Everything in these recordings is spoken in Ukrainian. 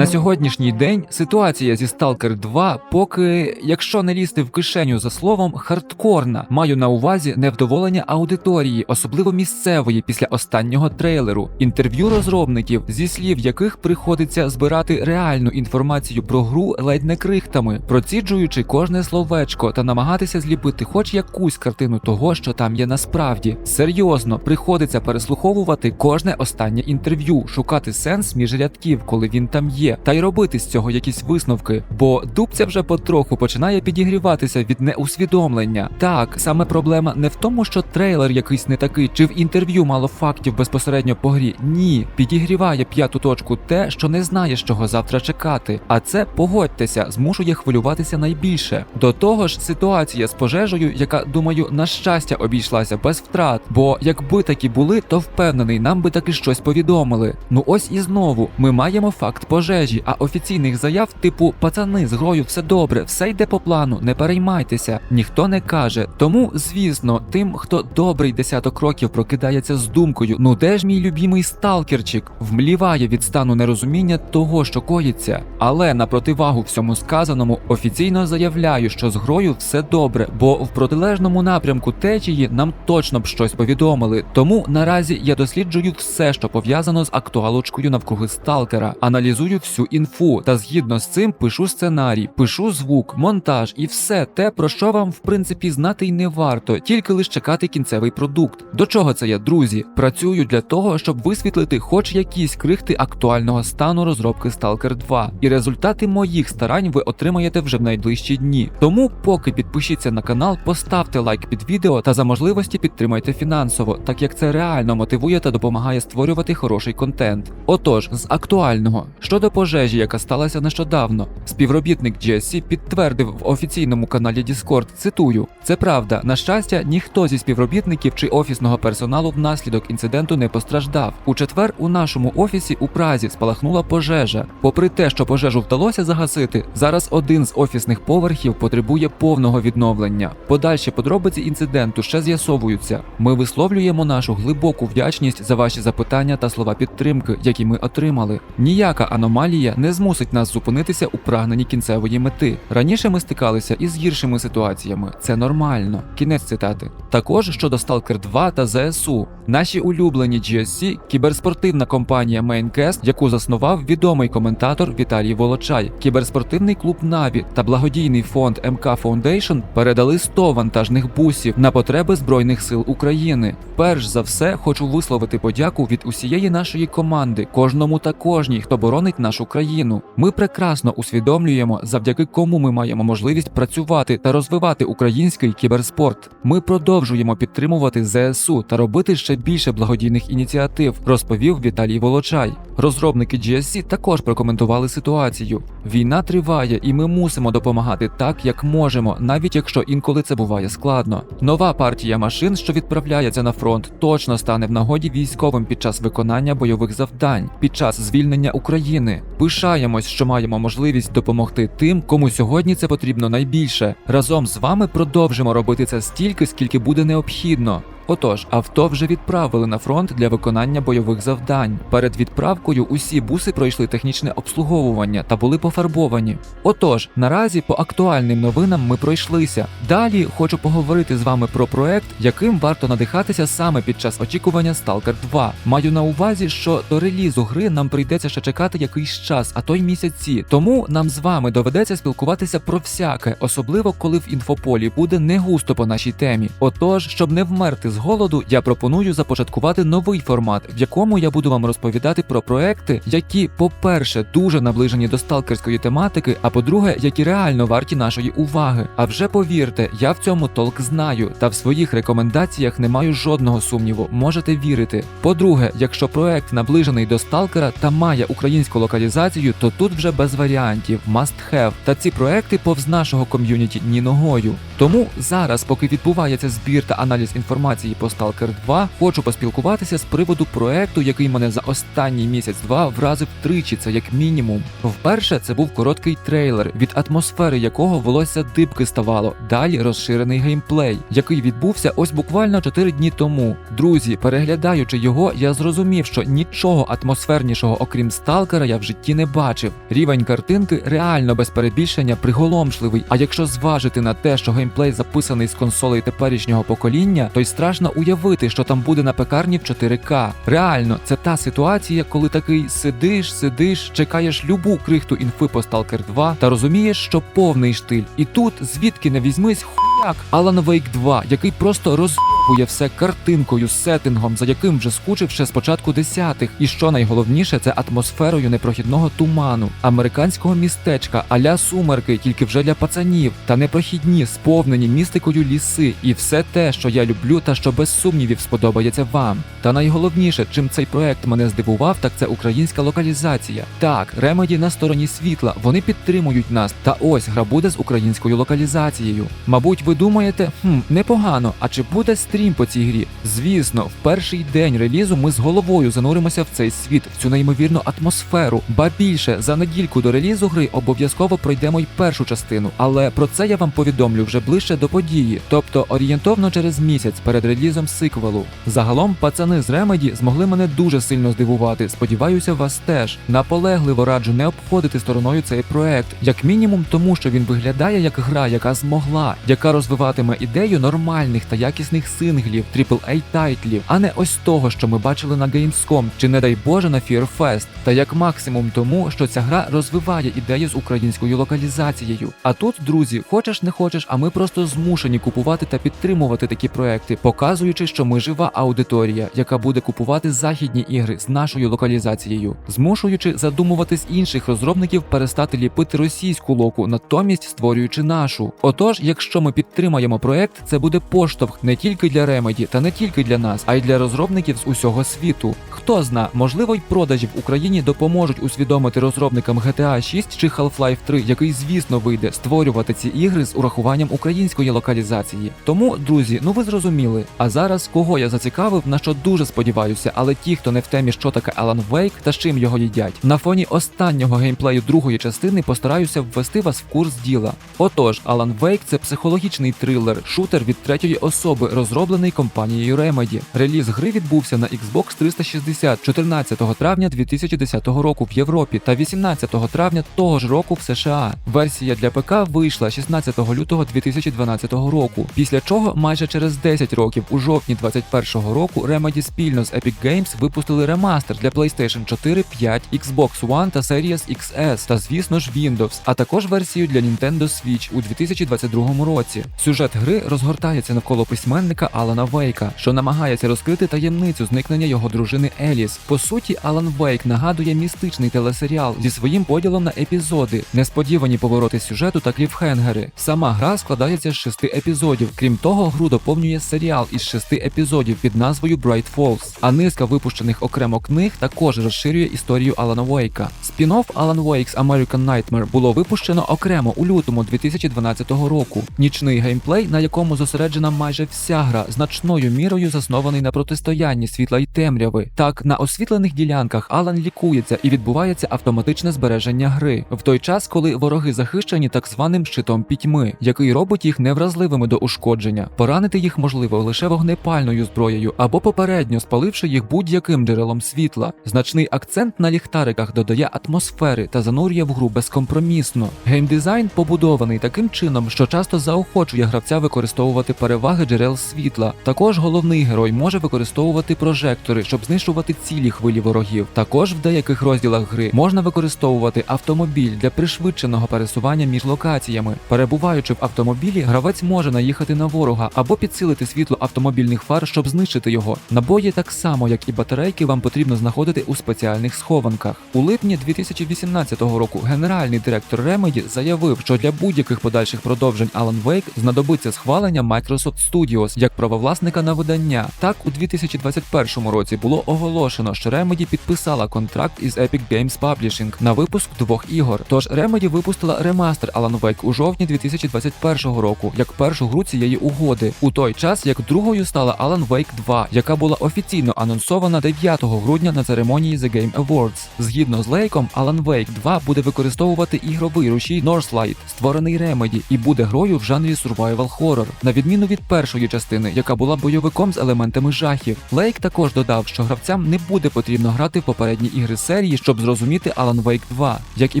На сьогоднішній день ситуація зі Stalker 2 поки, якщо не лізти в кишеню за словом, хардкорна. Маю на увазі невдоволення аудиторії, особливо місцевої після останнього трейлеру, інтерв'ю розробників, зі слів яких приходиться збирати реальну інформацію про гру ледь не крихтами, проціджуючи кожне словечко та намагатися зліпити хоч якусь картину того, що там є насправді. Серйозно приходиться переслуховувати кожне останнє інтерв'ю, шукати сенс між рядків, коли він там є, та й робити з цього якісь висновки. Бо дубця вже потроху починає підігріватися від неусвідомлення. Так, саме проблема не в тому, що трейлер якийсь не такий, чи в інтерв'ю мало фактів безпосередньо по грі. Ні, підігріває п'яту точку те, що не знаєш, чого завтра чекати. А це погодьтеся, змушує хвилюватися найбільше. До того ж, ситуація з пожежею, яка думаю, на щастя обійшлася без втрат. Бо якби такі були, то впевнений, нам би таки щось повідомили. Ну ось і знову ми маємо факт пожежі, а офіційних заяв, типу пацани, з грою все добре, все йде по плану, не переймайтеся, ніхто не каже. Тому, звісно, тим, хто добрий десяток років прокидається з думкою, ну де ж мій любімий сталкерчик, вмліває від стану нерозуміння того, що коїться. Але на противагу всьому сказаному офіційно заявляю, що з грою все добре, бо в протилежному напрямку течії нам точно б щось повідомили. Тому наразі я досліджую все, що пов'язано з актуалочкою навкруги сталкера, аналізую всю інфу та згідно з цим пишу сценарій, пишу звук, монтаж і все те, про що вам в принципі знати й не варто, тільки лише чекати кінцевий продукт. До чого це я, друзі? Працюю для того, щоб висвітлити хоч якісь крихти актуального стану розробки Stalker 2. І результати моїх старань ви отримаєте вже в найближчі дні. Тому, поки підпишіться на канал, поставте лайк під відео та за можливості підтримайте фінансово, так як це реально мотивує та допомагає створювати хороший контент. Отож, з актуального щодо пожежі, яка сталася нещодавно, співробітник GSC підтвердив в офіційному каналі Discord, цитую: це правда. На щастя, ніхто зі співробітників чи офісного персоналу внаслідок інциденту не постраждав. У четвер у нашому офісі у Празі спалахнула пожежа. Попри те, що пожежу вдалося загасити, зараз один з офісних поверхів потребує повного відновлення. Подальші подробиці інциденту ще з'ясовуються. Ми висловлюємо нашу глибоку вдячність за ваші запитання та слова підтримки, які ми отримали. Ніяка аномалія не змусить нас зупинитися у прагненні кінцевої мети. Раніше ми стикалися із гіршими ситуаціями. Це нормально. Кінець цитати. Також щодо Stalker 2 та ЗСУ. Наші улюблені GSC – кіберспортивна компанія Maincast, яку заснував відомий коментатор Віталій Волочай, кіберспортивний клуб Наві та благодійний фонд МК Foundation передали 100 вантажних бусів на потреби Збройних сил України. Перш за все, хочу висловити подяку від усієї нашої команди, кожному та кожній, хто боронить нашу країну. Ми прекрасно усвідомлюємо, завдяки кому ми маємо можливість працювати та розвивати український кіберспорт. Ми продовжуємо підтримувати ЗСУ та робити ще більше благодійних ініціатив, розповів Віталій Волочай. Розробники GSC також прокоментували ситуацію. Війна триває, і ми мусимо допомагати так, як можемо, навіть якщо інколи це буває складно. Нова партія машин, що відправляється на фронт, точно стане в нагоді військовим під час виконання бойових завдань, під час звільнення України. Пишаємось, що маємо можливість допомогти тим, кому сьогодні це потрібно найбільше. Разом з вами продовжимо робити це стільки, скільки буде необхідно. Отож, авто вже відправили на фронт для виконання бойових завдань. Перед відправкою усі буси пройшли технічне обслуговування та були пофарбовані. Отож, наразі по актуальним новинам ми пройшлися. Далі хочу поговорити з вами про проект, яким варто надихатися саме під час очікування Stalker 2. Маю на увазі, що до релізу гри нам прийдеться ще чекати якийсь час, а то й місяці. Тому нам з вами доведеться спілкуватися про всяке, особливо коли в інфополі буде не густо по нашій темі. Отож, щоб не вмерти з голоду, я пропоную започаткувати новий формат, в якому я буду вам розповідати про проекти, які, по-перше, дуже наближені до сталкерської тематики, а по-друге, які реально варті нашої уваги. А вже повірте, я в цьому толк знаю, та в своїх рекомендаціях не маю жодного сумніву, можете вірити. По-друге, якщо проект наближений до сталкера та має українську локалізацію, то тут вже без варіантів, must have. Та ці проекти повз нашого ком'юніті ні ногою. Тому зараз, поки відбувається збір та аналіз інформації інформації по Stalker 2, хочу поспілкуватися з приводу проекту, який мене за останній місяць-два вразив тричі. Це як мінімум. Вперше це був короткий трейлер, від атмосфери якого волосся дибки ставало. Далі розширений геймплей, який відбувся ось буквально 4 дні тому. Друзі, переглядаючи його, я зрозумів, що нічого атмосфернішого, окрім сталкера, я в житті не бачив. Рівень картинки реально без перебільшення приголомшливий. А якщо зважити на те, що геймплей записаний з консолей теперішнього покоління, то й страшно уявити, що там буде на пекарні в 4К. Реально, це та ситуація, коли такий сидиш, сидиш, чекаєш любу крихту інфи по Stalker 2 та розумієш, що повний штиль. І тут звідки не візьмись хуяк Alan Wake 2, який просто роз'єбує все картинкою, сеттингом, за яким вже скучив ще з початку десятих. І що найголовніше, це атмосферою непрохідного туману, американського містечка, аля сумерки, тільки вже для пацанів, та непрохідні, сповнені містикою ліси, і все те, що я люблю, та що без сумнівів сподобається вам. Та найголовніше, чим цей проект мене здивував, так це українська локалізація. Так, ремеді на стороні світла, вони підтримують нас. Та ось гра буде з українською локалізацією. Мабуть, ви думаєте, хм, непогано, а чи буде стрім по цій грі? Звісно, в перший день релізу ми з головою зануримося в цей світ, в цю неймовірну атмосферу. Ба більше за недільку до релізу гри обов'язково пройдемо й першу частину, але про це я вам повідомлю вже ближче до події, тобто орієнтовно через місяць перед релізом сиквелу. Загалом, пацани з Remedy змогли мене дуже сильно здивувати. Сподіваюся, вас теж. Наполегливо раджу не обходити стороною цей проект, як мінімум, тому що він виглядає як гра, яка змогла, яка розвиватиме ідею нормальних та якісних синглів, AAA тайтлів, а не ось того, що ми бачили на Gamescom, чи не дай Боже на Fear Fest. Та як максимум тому, що ця гра розвиває ідею з українською локалізацією. А тут, друзі, хочеш не хочеш, а ми просто змушені купувати та підтримувати такі проекти, показуючи, що ми жива аудиторія, яка буде купувати західні ігри з нашою локалізацією, змушуючи задумуватись інших розробників перестати ліпити російську локу, натомість створюючи нашу. Отож, якщо ми підтримаємо проект, це буде поштовх не тільки для Remedy та не тільки для нас, а й для розробників з усього світу. Хто зна, можливо, й продажі в Україні допоможуть усвідомити розробникам GTA 6 чи Half-Life 3, який, звісно, вийде створювати ці ігри з урахуванням української локалізації. Тому, друзі, ну ви зрозуміли. А зараз кого я зацікавив, на що дуже сподіваюся, але ті, хто не в темі, що таке Alan Wake та з чим його їдять, на фоні останнього геймплею другої частини постараюся ввести вас в курс діла. Отож, Alan Wake – це психологічний трилер, шутер від третьої особи, розроблений компанією Remedy. Реліз гри відбувся на Xbox 360 14 травня 2010 року в Європі та 18 травня того ж року в США. Версія для ПК вийшла 16 лютого 2012 року. Після чого майже через 10 років, у жовтні 2021 року, Remedy спільно з Epic Games випустили ремастер для PlayStation 4, 5, Xbox One та Series XS та, звісно ж, Windows, а також версію для Nintendo Switch у 2022 році. Сюжет гри розгортається навколо письменника Алана Вейка, що намагається розкрити таємницю зникнення його дружини Еліс. По суті, Алан Вейк нагадує містичний телесеріал зі своїм поділом на епізоди, несподівані повороти сюжету та кліфхенгери. Сама гра складається з шести епізодів. Крім того, гру доповнює серіал із шести епізодів під назвою Bright Falls, а низка випущених окремо книг також розширює історію Алана Вейка. Спін-офф Alan Wake's American Nightmare було випущено окремо у лютому 2012 року. Нічний геймплей, на якому зосереджена майже вся гра, значною мірою заснований на протистоянні світла й темряви. Так, на освітлених ділянках Алан лікується і відбувається автоматичне збереження гри, в той час, коли вороги захищені так званим щитом пітьми, який робить їх невразливими до ушкодження. Поранити їх можливо лише вогнепальною зброєю або попередньо спаливши їх будь-яким джерелом світла. Значний акцент на ліхтариках додає атмосфери та занурює в гру безкомпромісно. Геймдизайн побудований таким чином, що часто заохочує гравця використовувати переваги джерел світла. Також головний герой може використовувати прожектори, щоб знищувати цілі хвилі ворогів. Також в деяких розділах гри можна використовувати автомобіль для пришвидшеного пересування між локаціями. Перебуваючи в автомобілі, гравець може наїхати на ворога або підсилити світло автомобільних фар, щоб знищити його. Набої так само, як і батарейки, вам потрібно знаходити у спеціальних схованках. У липні 2018 року генеральний директор Remedy заявив, що для будь-яких подальших продовжень Alan Wake знадобиться схвалення Microsoft Studios як правовласника на видання. Так, у 2021 році було оголошено, що Remedy підписала контракт із Epic Games Publishing на випуск двох ігор. Тож Remedy випустила ремастер Alan Wake у жовтні 2021 року як першу гру цієї угоди, у той час як другою стала Alan Wake 2, яка була офіційно анонсована 9 грудня на церемонії The Game Awards. Згідно з Лейком, Alan Wake 2 буде використовувати ігровий рушій Northlight, створений Remedy, і буде грою в жанрі survival horror, на відміну від першої частини, яка була бойовиком з елементами жахів. Лейк також додав, що гравцям не буде потрібно грати в попередні ігри серії, щоб зрозуміти Alan Wake 2. Як і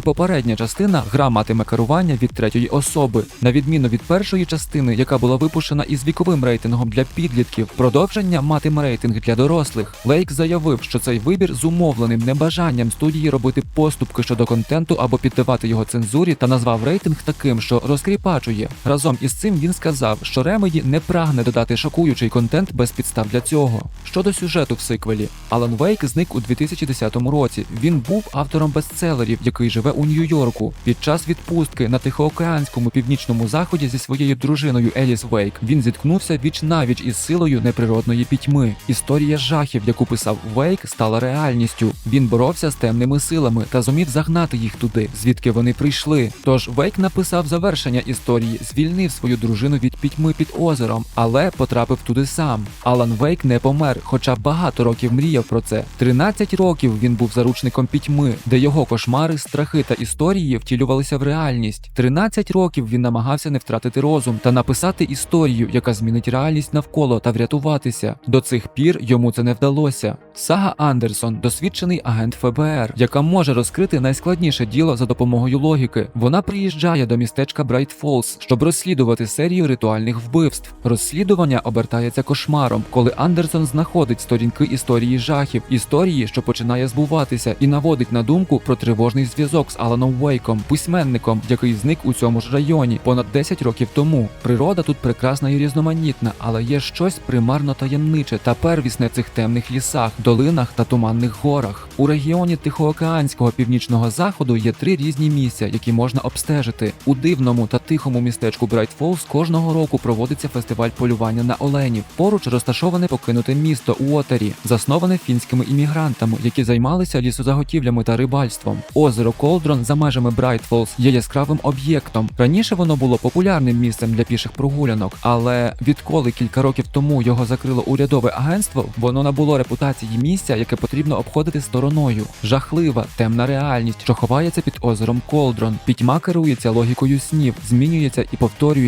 попередня частина, гра матиме керування від третьої особи, на відміну від першої частини, яка була випущена із віковим рейтингом для підлітків. Продовження матиме рейтинг для дорослих. Лейк заявив, що цей вибір зумовленим небажанням студії робити поступки щодо контенту або піддавати його цензурі, та назвав рейтинг таким, що розкріпачує. Разом із цим він сказав, що Remedy не прагне додати шокуючий контент без підстав для цього. Щодо сюжету в сиквелі, Алан Вейк зник у 2010 році. Він був автором бестселерів, який живе у Нью-Йорку. Під час відпустки на Тихоокеанському північному заході зі своєю дружиною Еліс Вейк він зіткнувся віч навіч із силою неприродної пітьми. Історія жахів, яку писав Вейк, стала реальністю. Він боровся з темними силами та зумів загнати їх туди, звідки вони прийшли. Тож Вейк написав завершення історії, звільнив свою дружину від пітьми під озером, але потрапив туди сам. Алан Вейк не помер, хоча багато років мріяв про це. 13 років він був заручником пітьми, де його кошмари, страхи та історії втілювалися в реальність. 13 років він намагався не втратити розум та написати історію, яка змінить реальність навколо та врятуватися. До цих пір йому це не вдалося. Сага Андерсон досвідчений агент ФБР, яка може розкрити найскладніше діло за допомогою логіки. Вона приїжджає до містечка Брайт Фолз, щоб розслідувати серію ритуальних вбивств. Розслідування обертається кошмаром, коли Андерсон знаходить сторінки історії жахів, історії, що починає збуватися, і наводить на думку про тривожний зв'язок з Аланом Вейком, письменником, який зник у цьому ж районі понад 10 років тому. Природа тут прекрасна і різноманітна, але є щось примарно таємниче та первісне в цих темних лісах, долинах та туманних горах. У регіоні Тихоокеанського північного заходу є три різні місця, які можна обстежити. У дивному та тихому містечку Брайт Фолз кожного року проводиться фестиваль полювання на оленів. Поруч розташоване покинуте місто Уотері, засноване фінськими іммігрантами, які займалися лісозаготівлями та рибальством. Озеро Колдрон за межами Брайт Фолз є яскравим об'єктом. Раніше воно було популярним місцем для піших прогулянок, але відколи кілька років тому його закрило урядове агентство, воно набуло репутації місця, яке потрібно обходити стороною. Жахлива, темна реальність, що ховається під озером Колдрон. Пітьма керується логікою снів, змінюється і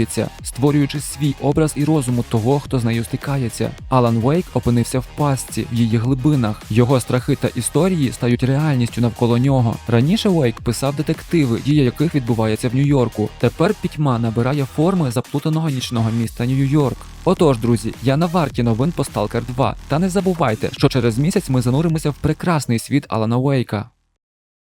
повторюється, створюючи свій образ і розуму того, хто з нею стикається. Алан Вейк опинився в пастці в її глибинах. Його страхи та історії стають реальністю навколо нього. Раніше Вейк писав детективи, дія яких відбувається в Нью-Йорку. Тепер пітьма набирає форми заплутаного нічного міста Нью-Йорк. Отож, друзі, я на варті новин по Stalker 2. Та не забувайте, що через місяць ми зануримося в прекрасний світ Алана Вейка.